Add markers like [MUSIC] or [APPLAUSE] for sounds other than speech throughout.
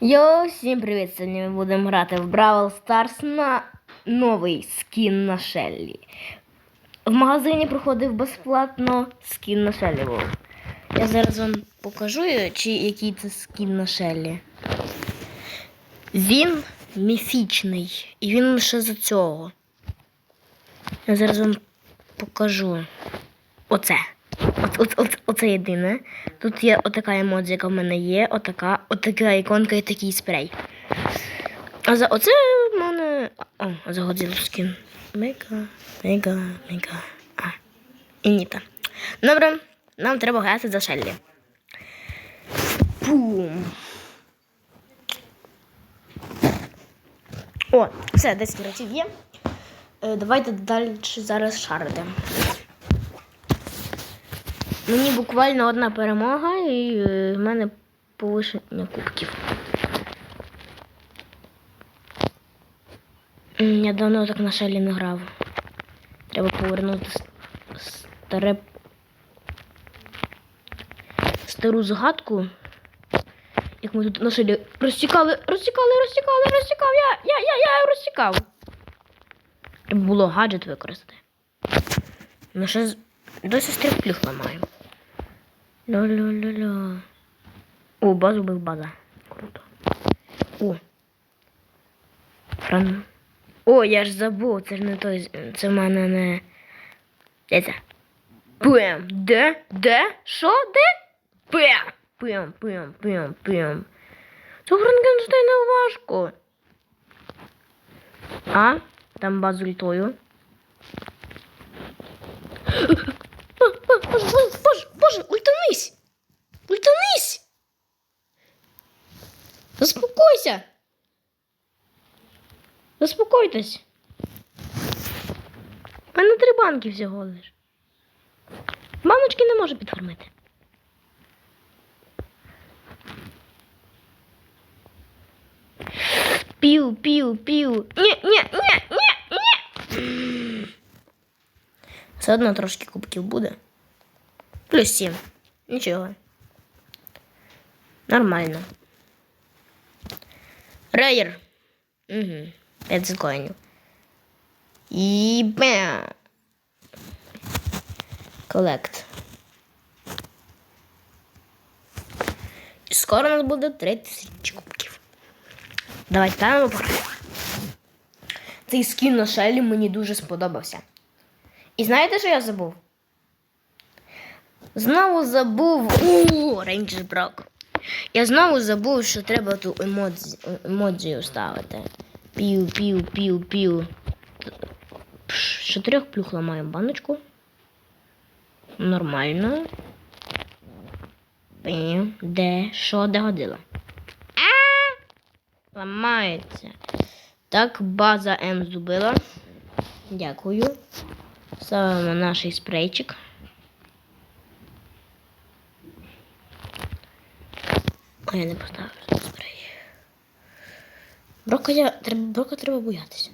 Йоу, всім привіт! Сьогодні ми будемо грати в Бравл Старс на новий скін на Шеллі. В магазині проходив безплатно скін на Шеллі. Я зараз вам покажу, чи який це скін на Шеллі. Він міфічний. І він лише за цього. Я зараз вам покажу. Оце. Оце єдине. Тут є отака емодзі, яка в мене є, отака, отака іконка і такий спрей. А за оце в мене. О, загодзіло скін. Мега, мега, мега. А. І ніта. Добре, нам треба грати за Шеллі. Бум. О, все, 10 разів є. Е, давайте далі зараз шарити. Мені буквально одна перемога і е, в мене повишення кубків. Я давно так на шелі не грав. Треба повернути старе стару загадку. Як ми тут на шелі розтікали, розтікали, розтікали, розтікав. Я, я, я, я розтікав. Треба було гаджет використати. Ми ще досі стріплюх ламаємо. Ля-ля-ля-ля. О, базу бив база. Круто. О. Фран. О, я ж забув, це ж не той. Це в мене не. Де це? Пем. Де? Де? Що? Де? Пем. Пем, пем, пем, пем. Це Франкенштейна важко. А? Там базу літою. Заспокойтесь. А на три банки всього лиш. Баночки не може підформити. Пів, пів, пів. Ні, ні, ні, ні, ні. Все одно трошки кубків буде. Плюс 7. Нічого. Нормально. Рейер. Угу. 5 коїнів. І бам. Колект. І скоро у нас буде 3000 кубків. Давайте там. Цей скін на шелі мені дуже сподобався. І знаєте, що я забув? Знову забув. У, Рейнджер Брок. Я знову забув, що треба ту емодзі, емоджію ставити. Пів, пів, пів, пів. Чотирьох плюх ламаємо баночку. Нормально. Де? Що де годила? А! Ламається. Так, база М зубила. Дякую. Ставимо наш спрейчик. А я не поставив. Брока я треба брока треба боятися.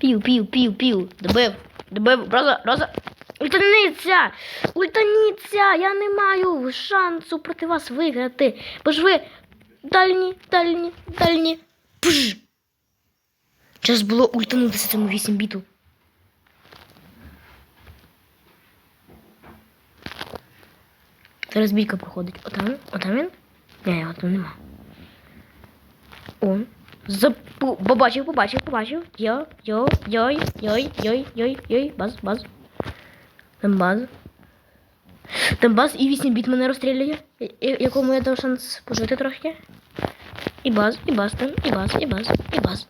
Пів, пів, пів, пів. Добив. Добив. Роза, роза. Ультаніться! Ультаніться! Я не маю шансу проти вас виграти. Бо ж ви дальні, дальні, дальні. Пш! Час було ультанутися цьому 8 біту. Зараз бійка проходить. Отам? Отам він? Ні, його там нема. О. Запу... Побачив, побачив, побачив. Йо, йо, йой, йой, йой, йой, йой, баз, баз. Там баз. Там баз і 8 біт мене я- Якому я дав шанс пожити трохи. І баз, і баз там, і баз, і баз, і баз.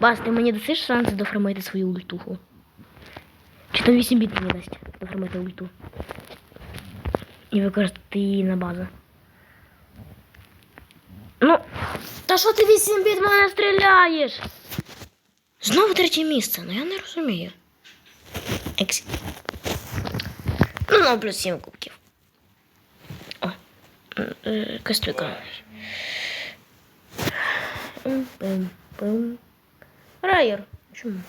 Баз, ти мені дасиш шанс дофармити свою ультуху? Чи там 8 біт мені дасть дофармити ульту? І використати її на базу. Ну, та що ти 8 біт мене стріляєш? Знову третє місце, ну я не розумію. Ексі. Ну, ну, плюс 7 кубків. О, е, костюка. Райер. Чому?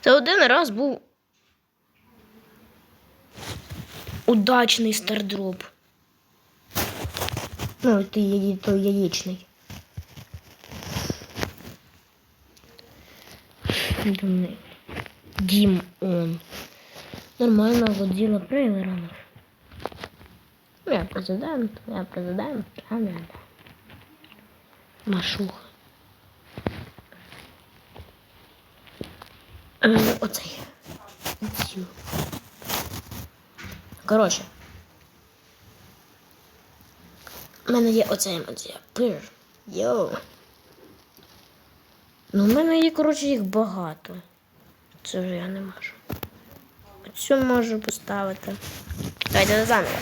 Це один раз був удачний стардроп. Ну, ти яї- той яєчний. Дім он. Нормально водила Прейверонов. Я президент, я президент, а не. Машуха. Е, оцей. Цю. Коротше. У мене є оцей емоція. Пир. Йоу. Ну, в мене є, коротше, їх багато. Це вже я не можу. Оцю можу поставити. Давайте заново.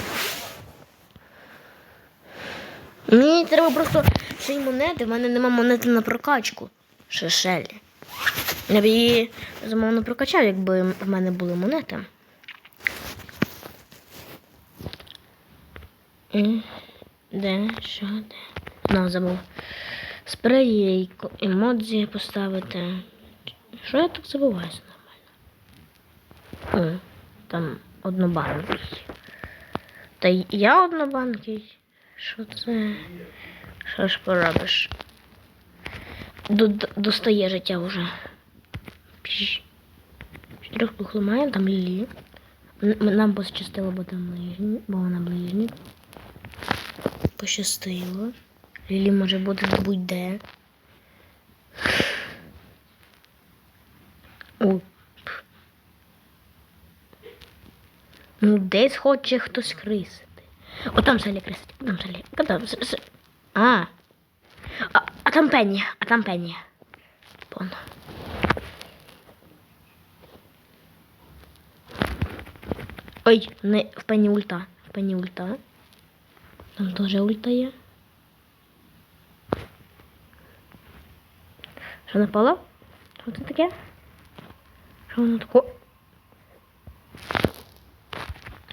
Мені треба просто ще й монети. В мене нема монети на прокачку. Шешелі. Я б її замовно прокачав, якби в мене були монети. Де, що, де? Ну, забув. Спрейко, емодзі поставити. Що я так забуваюся нормально? О, там однобанкий. Та я однобанкий. Що це? Що ж поробиш? До, до- достає життя вже. Чотирьох похлимаємо, там Лілі. Нам пощастило, бо там ближні, бо вона ближній. Пощастило. Лілі може бути будь-де. Ну, десь хоче хтось крисити. О, там Селі крисить. Там Селі. А Там, а. а. А там Пенні. А там Пенні. Пон. Ой, не в Пенні ульта. В Пенні ульта. Там теж ульта є. Що напало? Що це таке? Що воно таке?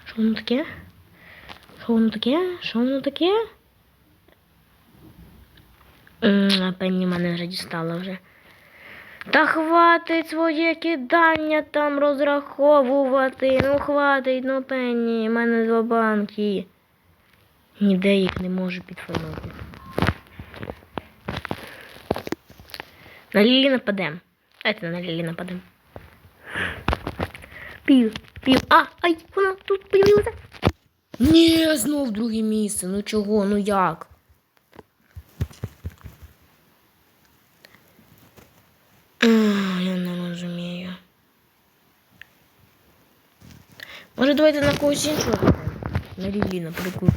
Що воно таке? Що воно таке? Що воно таке? Пенні мене вже дістала вже. Та хватить своє кидання там розраховувати. Ну хватить, ну пенні, в мене два банки. Ніде їх не можу підфармити. На Лілі нападем. Давайте на Лілі нападем. Пів, пів. А, ай, вона тут появилася. Ні, знов друге місце. Ну чого? Ну як? Я не розумію. Може, давайте на когось іншого? На Лілі, наприклад.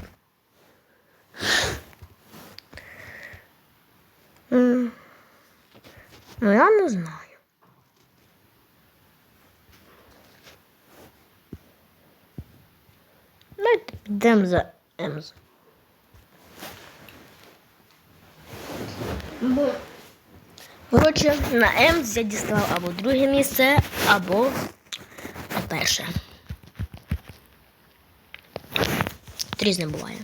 Ну, я не знаю. Давайте підемо за Емз. Бо, коротше, на Емз я дістав або друге місце, або перше. Різне буває.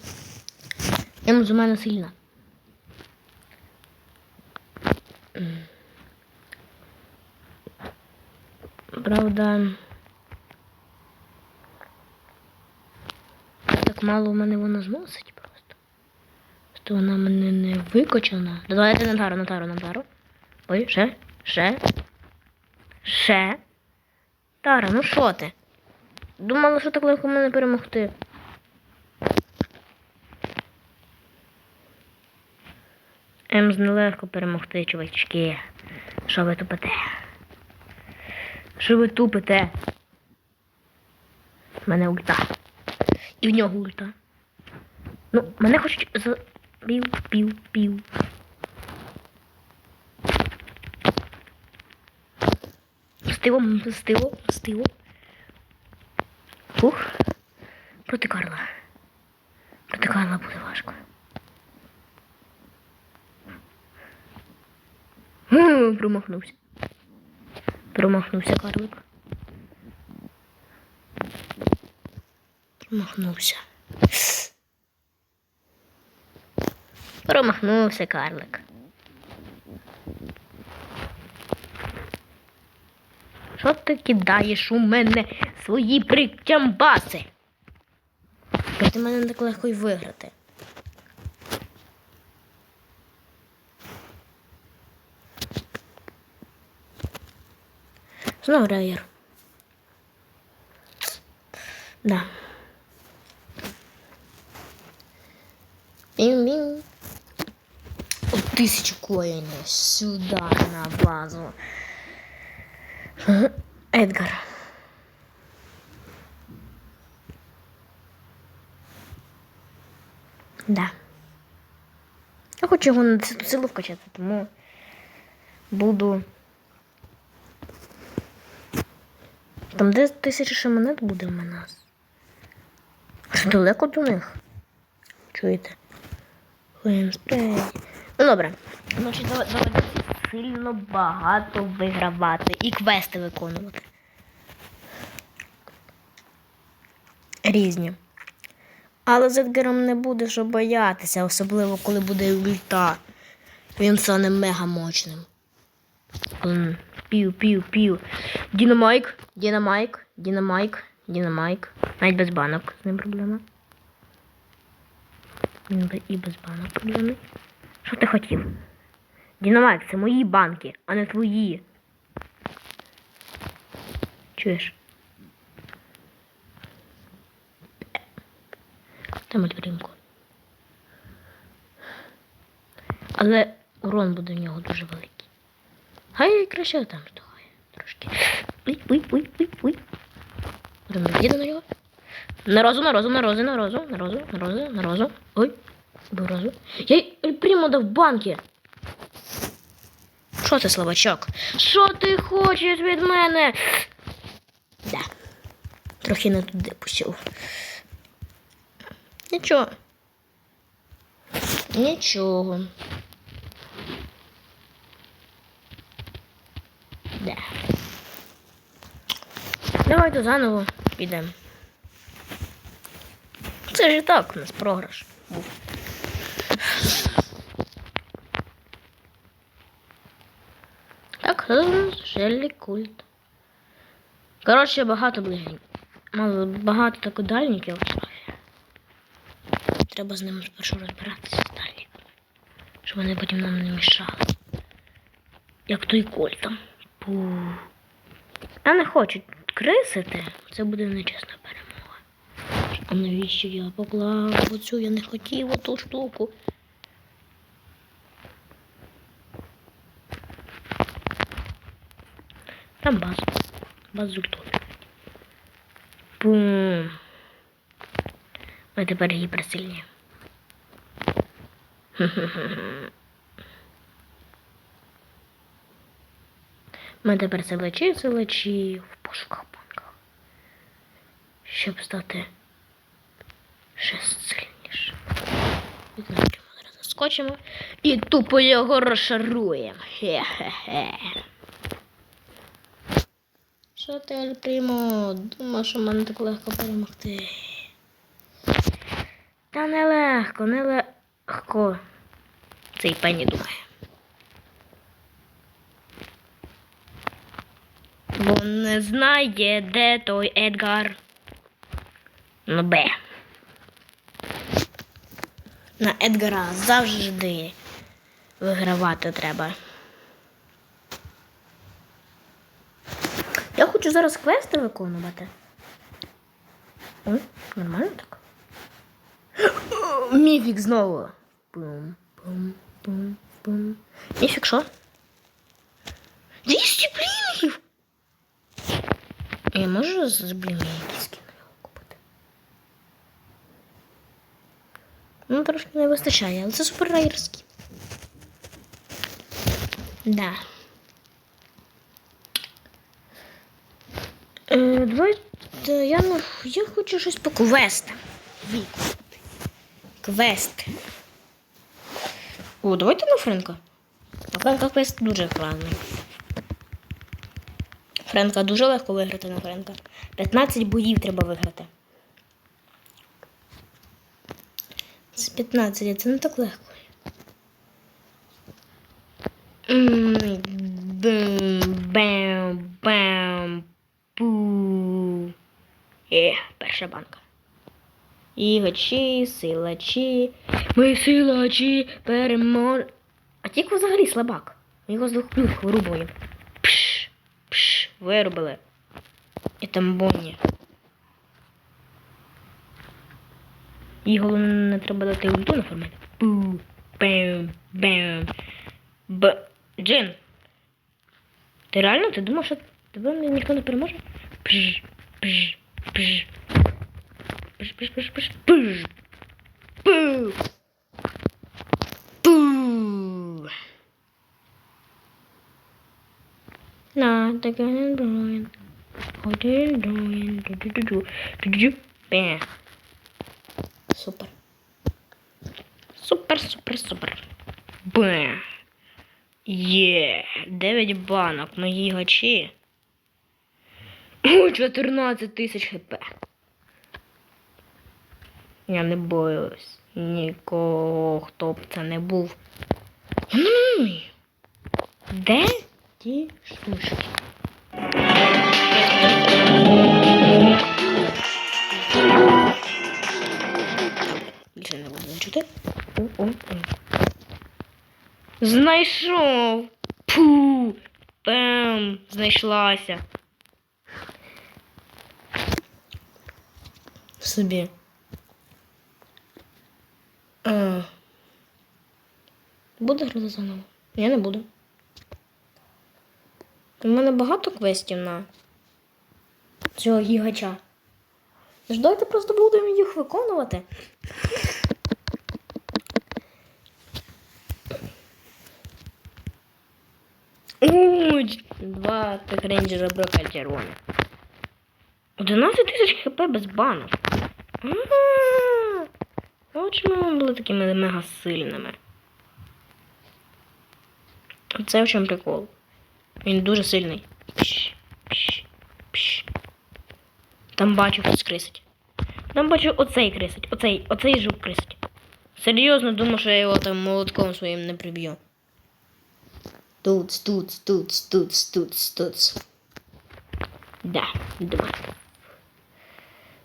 Емз у мене сильна. Правда. Так мало в мене вона зносить просто. Просто вона мене не викочена. Давайте на тару, на тару, на тару. Ой, ще, ще. Ще. Тара, ну що ти? Думала, що так легко мене перемогти. Емз нелегко перемогти, чувачки. Що ви тупите? Що ви тупите? У мене ульта. І в нього ульта. Ну, мене хочуть за. Пів, пів, пів. Стиво, стиво, стиво. Фух. Проти Карла. Проти Карла буде важко. Промахнувся. Промахнувся карлик. Промахнувся. Промахнувся карлик. Що ти кидаєш у мене свої причамбаси? Проти мене так легко й виграти. Знову рейер. Да. Бім-бім. О, тисячу коїнів сюди на базу. Едгар. Да. Я хочу його на цю силу вкачати, тому буду. Там де тисяча монет буде в нас. Аж далеко до них. Чуєте? Ну добре. Значить, дав- доведеться сильно багато вигравати і квести виконувати. Різні. Але з Едгаром не буде що боятися, особливо коли буде ульта. Він стане мега мощним. Пів, пів, пів. Дінамайк, Дінамайк, Дінамайк, Дінамайк. Навіть без банок з ним проблема. І без банок проблеми. Що ти хотів? Дінамайк, це мої банки, а не твої. Чуєш? Там альбрімку. Але урон буде в нього дуже великий. Хай краще там здохає трошки. Уй, уй, уй, уй, уй. Їде на нього. На розу, на розу, на розу, на розу, на розу, на розу, на розу. Ой, був розу. Я прямо дав банки. Що ти, слабачок? Що ти хочеш від мене? Да. Трохи не туди пустив. Нічого. Нічого. Да. Давайте заново підемо. Це ж і так у нас програш був. Так, Шеллі культ. Коротше, багато ближніх. Мало багато тако дальників. Треба з ними спершу розбиратися дальниками. Щоб вони потім нам не мішали. Як той коль там. Пу. Я не хочу крисити. Це буде нечесна перемога. А навіщо я поклав оцю? Я не хотів оту штуку. Там база. Базу ультові. Бум. Ми тепер гіперсильні. Ми тепер селечі, селечі в пошуках банках. Щоб стати ще. Віднайдемо зараз заскочимо і тупо його розшаруємо. Хе-хе-хе. Що ти, Альпрімо? Думав, що мене так легко перемогти. Та нелегко, нелегко. Цей пені думає. Бо не знає, де той Едгар. Ну бе. На Едгара завжди вигравати треба. Я хочу зараз квести виконувати. Ой, нормально так? [GASPS] Міфік знову. Пум, пум, пум, пум. Міфік що? 200 блінків! Я можу з нього купити? Ну, трошки не вистачає, але це супер райерський. Да. Е, давайте я, ну, я хочу щось по квестам. Віку. Квест. О, давайте на Френка. На Френка квест дуже гарний. Френка дуже легко виграти на Френка. 15 боїв треба виграти. З 15, це не так легко. М, Бум, бам, бам, пу. Е, перша банка. Ігачі, силачі, ми силачі перемож... А тільки взагалі слабак. Його з двох плюх вирубуємо. Виробили. І там Бонні. І головне не треба дати ульту на форматі. Пу, бем, бем. Б. Джин. Ти реально? Ти думав, що тебе ні- ніхто не переможе? Пж, пж, пж. Пж, пж, пж, пж, пж. Пу. Пу. Не броєн. Один броєн. Ду-ду-ду-ду. Ду-ду-ду. Бе. Супер. Супер, супер, супер. Бе. Є. 9 банок, мої гачі. О, 14 тисяч хп. Я не боюсь нікого, хто б це не був. Ну, Де ті штучки? Знайшов. Пу. Пем. Знайшлася. Собі. А. Буде грати заново? Я не буду. У мене багато квестів на цього гігача. Ж давайте просто будемо їх виконувати. Ой, два так рейнджера брока червоні. 11 тисяч хп без. А-а-а. От чому ми були такими мега сильними. Це в чому прикол. Він дуже сильний. Пш, пш, пш. Там бачу хтось крисить. Там бачу оцей крисить. Оцей, оцей жук крисить. Серйозно думаю, що я його там молотком своїм не приб'ю. Туц, туц, туц, туц, туц, туц. Да, думаю.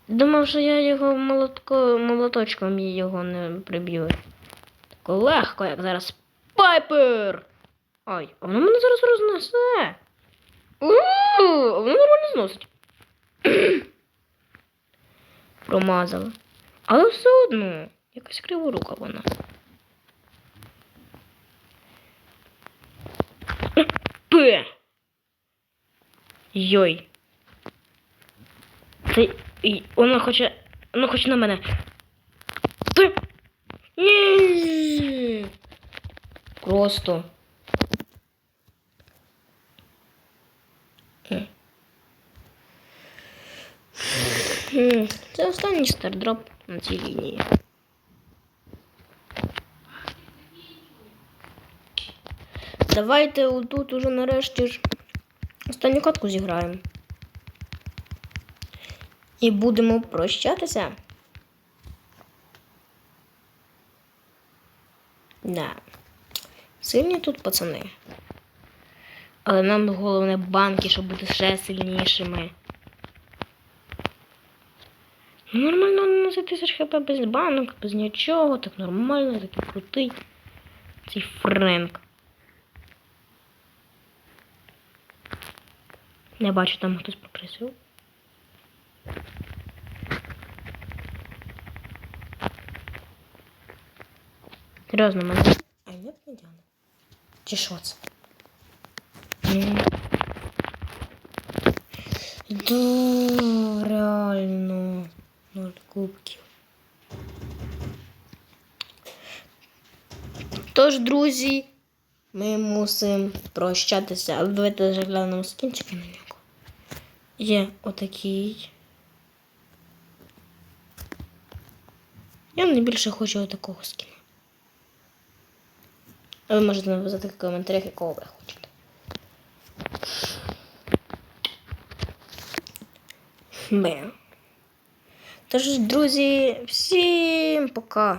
Думав, що я його молотко, молоточком його не приб'ю. Так легко, як зараз Пайпер! Ой, а воно мене зараз рознесе. У-у-у, Воно нормально зносить. [CLEARS THROAT] Промазала. Але все одно, якась криворука вона. П. Йой. Це... Вона хоче... Вона хоче на мене. Ти... Ні. Просто. Це останній стардроп на цій лінії. Давайте тут уже нарешті ж останню катку зіграємо. І будемо прощатися. Да. Сильні тут пацани. Але нам головне банки, щоб бути ще сильнішими. Ну, Нормально на 10 тисяч хп без банок, без нічого, так нормально, такий крутий. Цей Френк. Не бачу, там хтось попросив. Серйозно, мене. А ні, не Діана. Чи що це? Да, реально. Ноль кубків. Тож, друзі, ми мусимо прощатися. Але давайте заглянемо скінчики на нього. Є отакий. Я найбільше хочу отакого скіна. А ви можете написати в коментарях, якого ви хочете. Бе. Тож, друзі, всім пока.